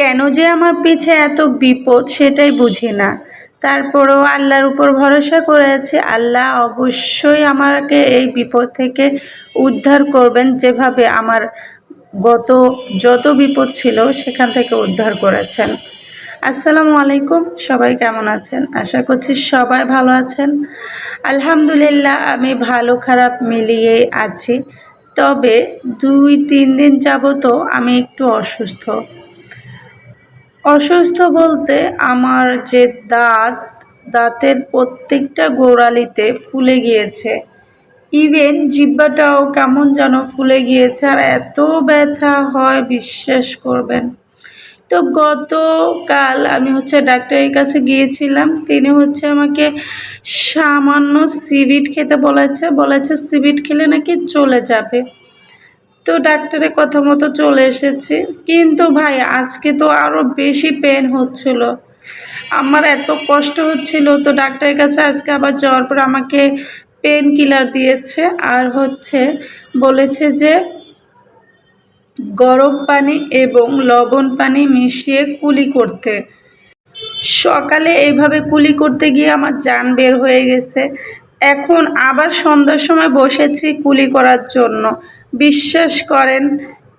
কেন যে আমার পিছে এত বিপদ সেটাই বুঝি না। তারপরেও আল্লাহর উপর ভরসা করে আছি আল্লাহ অবশ্যই আমাকে এই বিপদ থেকে উদ্ধার করবেন যেভাবে আমার গত যত বিপদ ছিল সেখান থেকে উদ্ধার করেছেন। আসসালামু আলাইকুম, সবাই কেমন আছেন? আশা করছি সবাই ভালো আছেন। আলহামদুলিল্লাহ, আমি ভালো খারাপ মিলিয়ে আছি। তবে দুই তিন দিন যাবতও আমি একটু অসুস্থ। অসুস্থ বলতে আমার যে দাঁত, দাঁতের প্রত্যেকটা গোড়ালিতে ফুলে গিয়েছে। ইভেন জিব্বাটাও কেমন যেন ফুলে গিয়েছে আর এত ব্যথা হয়, বিশ্বাস করবেন। তো গতকাল আমি হচ্ছে ডাক্তারের কাছে গিয়েছিলাম, তিনি হচ্ছে আমাকে সামান্য সিবিট খেতে বলেছে বলেছে সিবিট খেলে নাকি চলে যাবে। তো ডাক্তারের কথা মতো চলে এসেছি। কিন্তু ভাই, আজকে তো আরও বেশি পেন হচ্ছিল। আমার এত কষ্ট হচ্ছিল তো ডাক্তারের কাছে আজকে আবার যাওয়ার পর আমাকে পেন কিলার দিয়েছে। আর হচ্ছে বলেছে যে, গরম পানি এবং লবণ পানি মিশিয়ে কুলি করতে। সকালে এইভাবে কুলি করতে গিয়ে আমার যান বের হয়ে গেছে। এখন আবার সন্ধ্যার সময় বসেছি কুলি করার জন্য। বিশ্বাস করেন,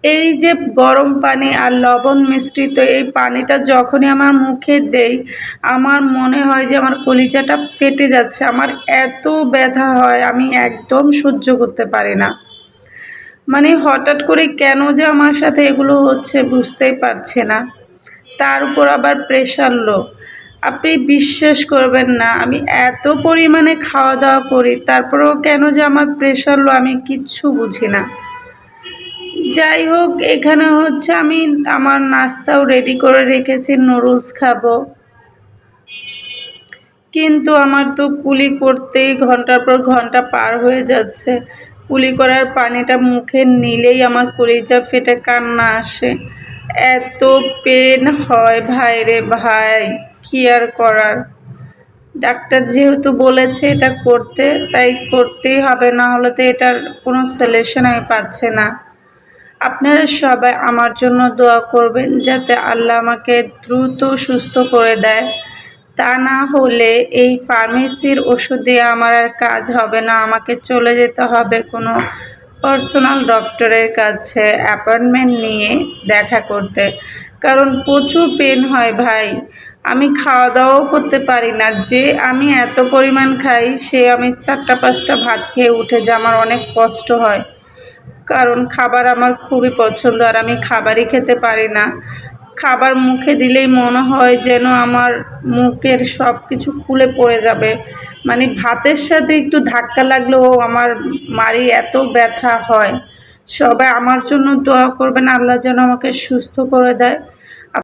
এই যে গরম পানি আর লবণ মিশ্রিত এই পানিটা যখনই আমার মুখে দেই, আমার মনে হয় যে আমার কলিজাটা ফেটে যাচ্ছে, আমার এত ব্যথা হয়, আমি একদম সহ্য করতে পারি না। মানে হঠাৎ করে কেন যে আমার সাথে এগুলো হচ্ছে বুঝতেই পারছে না। তার উপর আবার প্রেশার লো আপনি বিশ্বাস করবেন না, আমি এত পরিমাণে খাওয়া দাওয়া করি, তারপরেও কেন যে আমার প্রেশার লো আমি কিচ্ছু বুঝি না। যাই হোক, এখানে হচ্ছে আমি আমার নাস্তাও রেডি করে রেখেছি নুডলস খাব। কিন্তু আমার তো কুলি করতেই ঘণ্টার পর ঘণ্টা পার হয়ে যাচ্ছে। কুলি করার পানিটা মুখে নিলেই আমার কলিজা ফেটে কান্না আসে। এত পেন হয় ভাই রে ভাই। কি আর করার। ডাক্তার যেহেতু বলেছে এটা করতে, তাই করতেই হবে, না হলে তো এটার কোনো সলিউশন আমি পাচ্ছি না। আপনারা সবাই আমার জন্য দোয়া করবেন যাতে আল্লাহ আমাকে দ্রুত সুস্থ করে দেয়। তা না হলে এই ফার্মেসির ওষুধ আমার আর কাজ হবে না, আমাকে চলে যেতে হবে কোনো পার্সোনাল ডক্টরের কাছে অ্যাপয়েন্টমেন্ট নিয়ে দেখা করতে। কারণ প্রচুর পেন হয় ভাই। আমি খাওয়া দাওয়াও করতে পারি না। যে আমি এত পরিমাণ খাই, সে আমি চারটা, পাঁচটা ভাত খেয়ে উঠে যে আমার অনেক কষ্ট হয়। কারণ খাবার আমার খুবই পছন্দ আর আমি খাবারই খেতে পারি না। খাবার মুখে দিলেই মনে হয় যেন আমার মুখের সব কিছু খুলে পড়ে যাবে। মানে ভাতের সাথে একটু ধাক্কা লাগলেও আমার মারি এত ব্যথা হয়। সবাই আমার জন্য দোয়া করবেন, আল্লাহ যেন আমাকে সুস্থ করে দেয়।